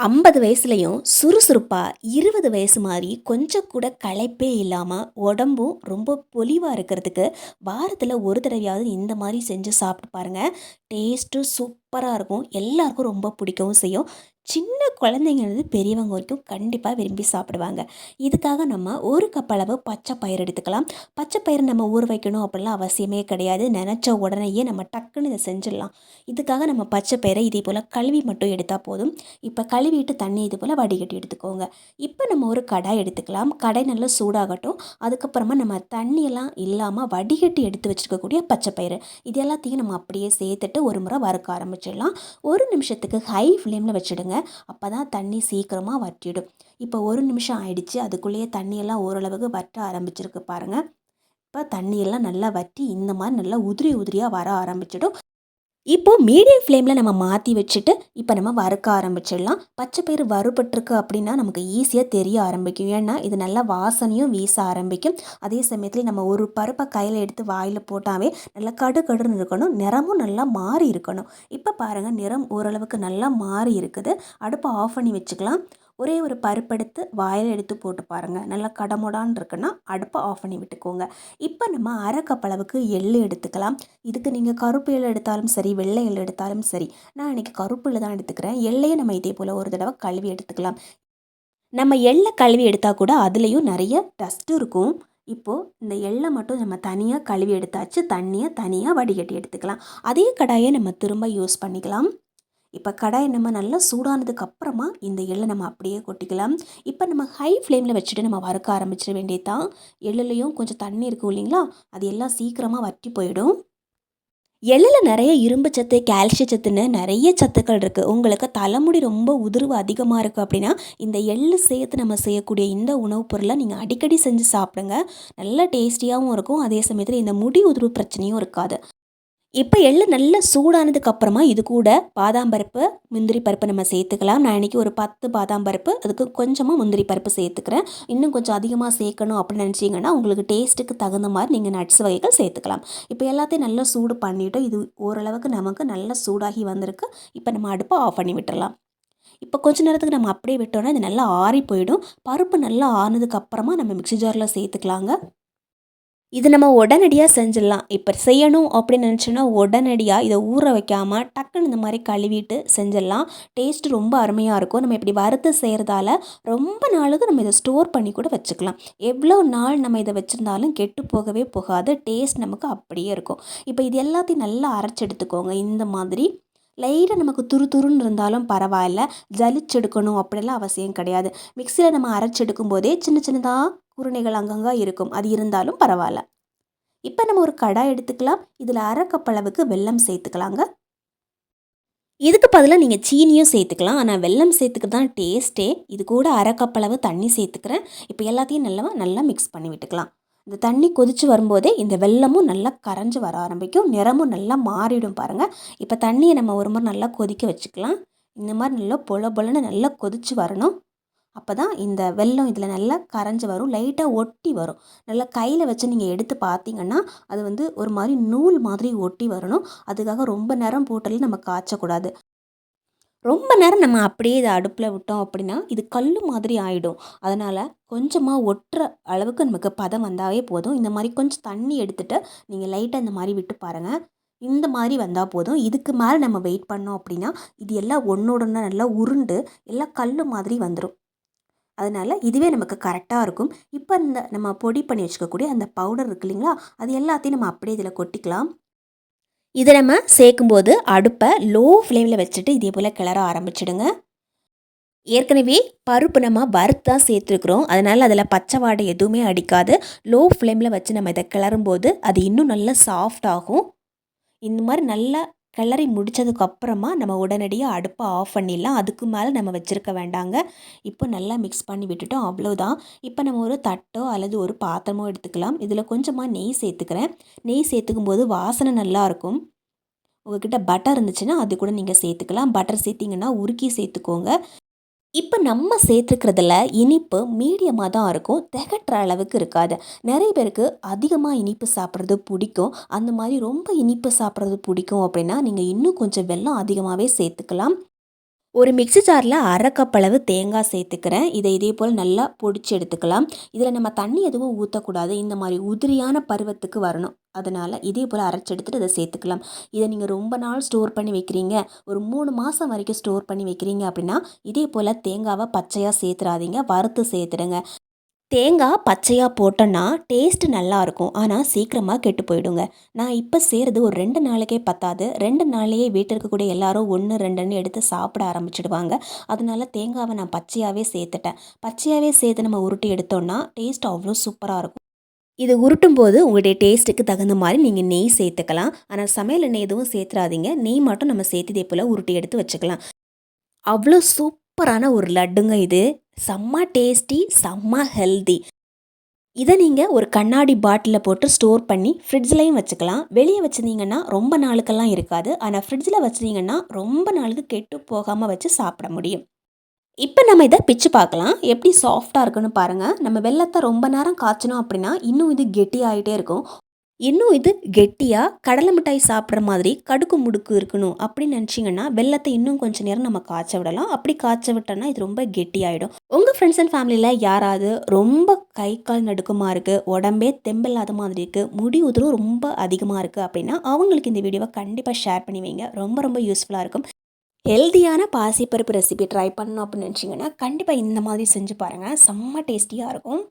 ஐம்பது வயசுலையும் சுறுசுறுப்பாக இருபது வயசு மாதிரி கொஞ்சம் கூட களைப்பே இல்லாமல் உடம்பும் ரொம்ப பொலிவாக இருக்கிறதுக்கு, வாரத்தில் ஒரு தடவையாவது இந்த மாதிரி செஞ்சு சாப்பிட்டு பாருங்க. டேஸ்ட்டும் சூப்பராக இருக்கும். எல்லாருக்கும் ரொம்ப பிடிக்கவும் செய்யும். சின்ன குழந்தைங்கிறது பெரியவங்க வரைக்கும் கண்டிப்பாக விரும்பி சாப்பிடுவாங்க. இதுக்காக நம்ம ஒரு கப் அளவு பச்சை பயிறு எடுத்துக்கலாம். பச்சை பயிர் நம்ம ஊற வைக்கணும் அப்படிலாம் அவசியமே கிடையாது. நினச்ச உடனேயே நம்ம டக்குன்னு இதை செஞ்சிடலாம். இதுக்காக நம்ம பச்சை பயிரை இதே போல் கழுவி மட்டும் எடுத்தால் போதும். இப்போ கழுவிட்டு தண்ணி இது போல் வடிகட்டி எடுத்துக்கோங்க. இப்போ நம்ம ஒரு கடாய் எடுத்துக்கலாம். கடை நல்லா சூடாகட்டும். அதுக்கப்புறமா நம்ம தண்ணியெல்லாம் இல்லாமல் வடிகட்டி எடுத்து வச்சுருக்கக்கூடிய பச்சை பயிறு. இது எல்லாத்தையும் நம்ம அப்படியே சேர்த்துட்டு ஒரு முறை வறுக்க ஆரம்பிச்சிடலாம். ஒரு நிமிஷத்துக்கு ஹை ஃப்ளேமில் வச்சுடுங்க. அப்போ தான் தண்ணி சீக்கிரமாக வற்றிடும். இப்போ ஒரு நிமிஷம் ஆயிடுச்சு. அதுக்குள்ளேயே தண்ணியெல்லாம் ஓரளவுக்கு வற்ற ஆரம்பிச்சிருக்கு பாருங்கள் இப்போ தண்ணியெல்லாம் நல்லா வற்றி இந்த மாதிரி நல்லா உதிரி உதிரியாக வர ஆரம்பிச்சிடும். இப்போ மீடியம் ஃப்ளேமில் நம்ம மாற்றி வச்சுட்டு, இப்போ நம்ம வறுக்க ஆரம்பிச்சிடலாம். பச்சை பயிறு வறுபட்டிருக்கு அப்படின்னா நமக்கு ஈஸியாக தெரிய ஆரம்பிக்கும். ஏன்னா, இது நல்லா வாசனையும் வீச ஆரம்பிக்கும். அதே சமயத்தில் நம்ம ஒரு பருப்பை கையில் எடுத்து வாயில் போட்டாவே நல்லா கடு கடுன்னு இருக்கணும். நிறமும் நல்லா மாறி இருக்கணும். இப்போ பாருங்கள் நிறம் ஓரளவுக்கு நல்லா மாறி இருக்குது. அடுப்பை ஆஃப் பண்ணி வச்சுக்கலாம். ஒரே ஒரு பருப்பெடுத்து வாயில் எடுத்து போட்டு பாருங்கள் நல்லா கடமுடான் இருக்குன்னா, அடுப்பை ஆஃப் பண்ணி விட்டுக்கோங்க. இப்போ நம்ம 1/2 எள்ளு எடுத்துக்கலாம். இதுக்கு நீங்கள் கருப்பு எள்ளு எடுத்தாலும் சரி, வெள்ளை எள்ளு எடுத்தாலும் சரி. நான் இன்னைக்கு கருப்பு எள்ளு தான் எடுத்துக்கிறேன். எள்ளையும் நம்ம இதே போல் ஒரு தடவை கழுவி எடுத்துக்கலாம். நம்ம எள்ளை கழுவி எடுத்தால் கூட அதுலேயும் நிறைய டஸ்ட் இருக்கும். இப்போது இந்த எள்ளை மட்டும் நம்ம தனியாக கழுவி எடுத்தாச்சு. தண்ணியை தனியாக வடிகட்டி எடுத்துக்கலாம். அதே கடாயை நம்ம திரும்ப யூஸ் பண்ணிக்கலாம். இப்போ கடாயை நம்ம நல்லா சூடானதுக்கு அப்புறமா இந்த எள்ளை நம்ம அப்படியே கொட்டிக்கலாம். இப்போ நம்ம ஹை ஃப்ளேமில் வச்சுட்டு நம்ம வறுக்க ஆரம்பிச்சிட வேண்டியது தான். கொஞ்சம் தண்ணி இருக்கும் இல்லைங்களா? அது எல்லாம் சீக்கிரமாக வற்றி போயிடும். எள்ளில் நிறைய இரும்பு சத்து, கால்சிய சத்துன்னு நிறைய சத்துக்கள் இருக்குது உங்களுக்கு தலைமுடி ரொம்ப உதிர்வு அதிகமாக இருக்குது அப்படின்னா, இந்த எள்ளு சேர்த்து நம்ம செய்யக்கூடிய இந்த உணவுப் பொருளை நீங்கள் அடிக்கடி செஞ்சு சாப்பிடுங்க. நல்ல டேஸ்டியாகவும் இருக்கும். அதே சமயத்தில் இந்த முடி உதிர்வு பிரச்சனையும் இருக்காது. இப்போ எள்ளு நல்லா சூடானதுக்கு அப்புறமா இது கூட பாதாம் பருப்பு, முந்திரி பருப்பு நம்ம சேர்த்துக்கலாம். நான் இன்றைக்கி ஒரு 10 பாதாம் பருப்பு, அதுக்கு கொஞ்சமாக முந்திரி பருப்பு சேர்த்துக்கிறேன். இன்னும் கொஞ்சம் அதிகமாக சேர்க்கணும் அப்படின்னு நினச்சிங்கன்னா உங்களுக்கு டேஸ்ட்டுக்கு தகுந்த மாதிரி நீங்கள் நட்ஸ் வகைகள் சேர்த்துக்கலாம். இப்போ எல்லாத்தையும் நல்லா சூடு பண்ணிட்டோம். இது ஓரளவுக்கு நமக்கு நல்லா சூடாகி வந்திருக்கு. இப்போ நம்ம அடுப்பை ஆஃப் பண்ணி விட்டுடலாம் இப்போ கொஞ்ச நேரத்துக்கு நம்ம அப்படியே விட்டோன்னா இது நல்லா ஆறி போயிடும். பருப்பு நல்லா ஆறுனதுக்கு அப்புறமா நம்ம மிக்ஸி ஜாரில் சேர்த்துக்கலாங்க. இது நம்ம உடனடியாக செஞ்சிடலாம். இப்போ செய்யணும் அப்படின்னு நினச்சோன்னா உடனடியாக இதை ஊற வைக்காமல் டக்குன்னு இந்த மாதிரி கழுவிட்டு செஞ்சிடலாம். டேஸ்ட் ரொம்ப அருமையாக இருக்கும். நம்ம இப்படி வறுத்து செய்கிறதால ரொம்ப நாளுக்கு நம்ம இதை ஸ்டோர் பண்ணி கூட வச்சுக்கலாம். எவ்வளோ நாள் நம்ம இதை வச்சுருந்தாலும் கெட்டு போகவே போகாது. டேஸ்ட் நமக்கு அப்படியே இருக்கும். இப்போ இது எல்லாத்தையும் நல்லா அரைச்சி எடுத்துக்கோங்க. இந்த மாதிரி. லைட்டாக நமக்கு துரு துருன்னு இருந்தாலும் பரவாயில்ல. ஜலிச்செடுக்கணும் அப்படிலாம் அவசியம் கிடையாது. மிக்சியில் நம்ம அரைச்செடுக்கும் எடுக்கும்போதே சின்ன சின்னதாக உருணைகள் அங்கங்கே இருக்கும். அது இருந்தாலும் பரவாயில்ல. இப்போ நம்ம ஒரு கடாய் எடுத்துக்கலாம். இதில் 1/2 கப் அளவுக்கு வெல்லம் சேர்த்துக்கலாங்க. இதுக்கு பதிலாக நீங்கள் சீனியும் சேர்த்துக்கலாம். ஆனால் வெல்லம் சேர்த்துக்கிறது தான் டேஸ்ட்டே. இது கூட 1/2 கப் அளவு தண்ணி சேர்த்துக்கிறேன். இப்போ எல்லாத்தையும் நல்லா நல்லா மிக்ஸ் பண்ணி விட்டுக்கலாம். இந்த தண்ணி கொதிச்சு வரும்போதே இந்த வெல்லமும் நல்லா கரைஞ்சி வர ஆரம்பிக்கும். நிறமும் நல்லா மாறிடும் பாருங்கள் இப்போ தண்ணியை நம்ம ஒரு முறை நல்லா கொதிக்க வச்சுக்கலாம். இந்த மாதிரி நல்லா பொல பொலன்னு நல்லா கொதிச்சு வரணும். அப்போ தான் இந்த வெல்லம் இதில் நல்லா கரைஞ்சு வரும். லைட்டாக ஒட்டி வரும். நல்லா கையில் வச்சு நீங்கள் எடுத்து பார்த்தீங்கன்னா, அது வந்து ஒரு மாதிரி நூல் மாதிரி ஒட்டி வரணும். அதுக்காக ரொம்ப நேரம் போட்டெல்லாம் நம்ம காய்ச்சக்கூடாது. ரொம்ப நேரம் நம்ம அப்படியே இதை அடுப்பில் விட்டோம் அப்படின்னா, இது கல் மாதிரி ஆகிடும் அதனால் கொஞ்சமாக ஒட்டுற அளவுக்கு நமக்கு பதம் வந்தாவே போதும். இந்த மாதிரி கொஞ்சம் தண்ணி எடுத்துகிட்டு நீங்கள் லைட்டாக இந்த மாதிரி விட்டு பாருங்கள் இந்த மாதிரி வந்தால் போதும். இதுக்கு மேலே நம்ம வெயிட் பண்ணோம் அப்படின்னா, இது எல்லாம் ஒன்றோட நல்லா உருண்டு, எல்லாம் கல் மாதிரி வந்துடும் அதனால் இதுவே நமக்கு கரெக்டாக இருக்கும். இப்போ இந்த நம்ம பொடி பண்ணி வச்சுக்கக்கூடிய அந்த பவுடர் இருக்கு இல்லைங்களா? அது எல்லாத்தையும் நம்ம அப்படியே இதில் கொட்டிக்கலாம். இதை நம்ம சேர்க்கும்போது அடுப்பை லோ ஃப்ளேமில் வச்சுட்டு இதே போல் கிளற ஆரம்பிச்சிடுங்க. ஏற்கனவே பருப்பு நம்ம வறுத்து தான் சேர்த்துருக்குறோம். அதனால் அதில் பச்சை வாடை எதுவுமே அடிக்காது. லோ ஃப்ளேமில் வச்சு நம்ம இதை கிளறும்போது, அது இன்னும் நல்லா சாஃப்ட் ஆகும். இந்த மாதிரி நல்லா கிளறி முடிச்சதுக்கு அப்புறமா நம்ம உடனடியாக அடுப்பை ஆஃப் பண்ணிடலாம். அதுக்கு மேலே நம்ம வச்சுருக்க வேண்டாங்க. இப்போ நல்லா மிக்ஸ் பண்ணி விட்டுட்டோம். அவ்வளோதான். இப்போ நம்ம ஒரு தட்டோ அல்லது ஒரு பாத்திரமோ எடுத்துக்கலாம். இதில் கொஞ்சமாக நெய் சேர்த்துக்கிறேன். நெய் சேர்த்துக்கும்போது வாசனை நல்லாயிருக்கும். உங்கள்கிட்ட பட்டர் இருந்துச்சுன்னா, அது கூட நீங்கள் சேர்த்துக்கலாம். பட்டர் சேர்த்திங்கன்னா உருக்கி சேர்த்துக்கோங்க. இப்போ நம்ம சேர்த்துக்கிறதுல இனிப்பு மீடியமாக தான் இருக்கும். திகட்டுற அளவுக்கு இருக்காது. நிறைய பேருக்கு அதிகமாக இனிப்பு சாப்பிட்றது பிடிக்கும். அந்த மாதிரி ரொம்ப இனிப்பு சாப்பிட்றது பிடிக்கும் அப்படின்னா, நீங்கள் இன்னும் கொஞ்சம் வெல்லம் அதிகமாகவே சேர்த்துக்கலாம். ஒரு மிக்ஸி ஜாரில் அரை கப் அளவு தேங்காய் சேர்த்துக்கிறேன். இதை இதே போல் நல்லா பொடிச்சு எடுத்துக்கலாம். இதில் நம்ம தண்ணி எதுவும் ஊற்றக்கூடாது இந்த மாதிரி உதிரியான பருவத்துக்கு வரணும். அதனால் இதே போல் அரைச்சி எடுத்துகிட்டு இதை சேர்த்துக்கலாம். இதை நீங்கள் ரொம்ப நாள் ஸ்டோர் பண்ணி வைக்கிறீங்க. ஒரு மூணு மாதம் வரைக்கும் ஸ்டோர் பண்ணி வைக்கிறீங்க அப்படின்னா இதே போல் தேங்காவை பச்சையாக சேர்த்துறாதீங்க. வறுத்து சேர்த்துடுங்க. தேங்காய் பச்சையாக போட்டோன்னா டேஸ்ட்டு நல்லாயிருக்கும். ஆனால் சீக்கிரமாக கெட்டு போயிடுங்க. நான் இப்போ செய்கிறது ஒரு ரெண்டு நாளைக்கே பத்தாது. ரெண்டு நாளையே வீட்டில் இருக்கக்கூடிய எல்லாரும் ஒன்று ரெண்டுன்னு எடுத்து சாப்பிட ஆரம்பிச்சிடுவாங்க. அதனால தேங்காவை நான் பச்சையாகவே சேர்த்துட்டேன். பச்சையாகவே சேர்த்து நம்ம உருட்டி எடுத்தோன்னா டேஸ்ட் அவ்வளோ சூப்பராக இருக்கும். இது உருட்டும் போது உங்களுடைய டேஸ்ட்டுக்கு தகுந்த மாதிரி நீங்கள் நெய் சேர்த்துக்கலாம். ஆனால் சமையல் எண்ணெய் எதுவும் சேர்த்துறாதீங்க. நெய் மட்டும் நம்ம சேர்த்து இதே போல் உருட்டி எடுத்து வச்சுக்கலாம். அவ்வளோ சூப்பரான ஒரு லட்டுங்க இது. செம்ம டேஸ்டி செம்ம ஹெல்தி இதை நீங்கள் ஒரு கண்ணாடி பாட்டிலில் போட்டு ஸ்டோர் பண்ணி ஃப்ரிட்ஜ்லேயும் வச்சுக்கலாம். வெளியே வச்சுருந்தீங்கன்னா ரொம்ப நாளுக்கெல்லாம் இருக்காது. ஆனால் ஃப்ரிட்ஜில் வச்சுருந்தீங்கன்னா ரொம்ப நாளுக்கு கெட்டு போகாமல் வச்சு சாப்பிட முடியும். இப்போ நம்ம இதை பிச்சு பார்க்கலாம். எப்படி சாஃப்டாக இருக்குன்னு பாருங்கள் நம்ம வெள்ளத்தை ரொம்ப நேரம் காய்ச்சணும் அப்படின்னா இன்னும் இது கெட்டி ஆகிட்டே இருக்கும். இன்னும் இது கெட்டியாக கடலை மிட்டாய் சாப்பிட்ற மாதிரி கடுக்கு முடுக்கு இருக்கணும் அப்படின்னு நினச்சிங்கன்னா வெள்ளத்தை இன்னும் கொஞ்சம் நேரம் நம்ம காய்ச்ச விடலாம். அப்படி காய்ச்ச விட்டோன்னா இது ரொம்ப கெட்டியாயிடும். உங்கள் ஃப்ரெண்ட்ஸ் அண்ட் ஃபேமிலியில் யாராவது ரொம்ப கை கால் நடுக்கமாக இருக்குது உடம்பே தெம்பில்லாத மாதிரி இருக்குது முடி உதிரும் ரொம்ப அதிகமாக இருக்குது அப்படின்னா அவங்களுக்கு இந்த வீடியோவை கண்டிப்பாக ஷேர் பண்ணி வைங்க. ரொம்ப ரொம்ப யூஸ்ஃபுல்லாக இருக்கும். ஹெல்தியான பாசிப்பருப்பு ரெசிபி ட்ரை பண்ணணும் அப்படின்னு நினச்சிங்கன்னா கண்டிப்பாக இந்த மாதிரி செஞ்சு பாருங்கள் செம்ம டேஸ்டியாக இருக்கும்.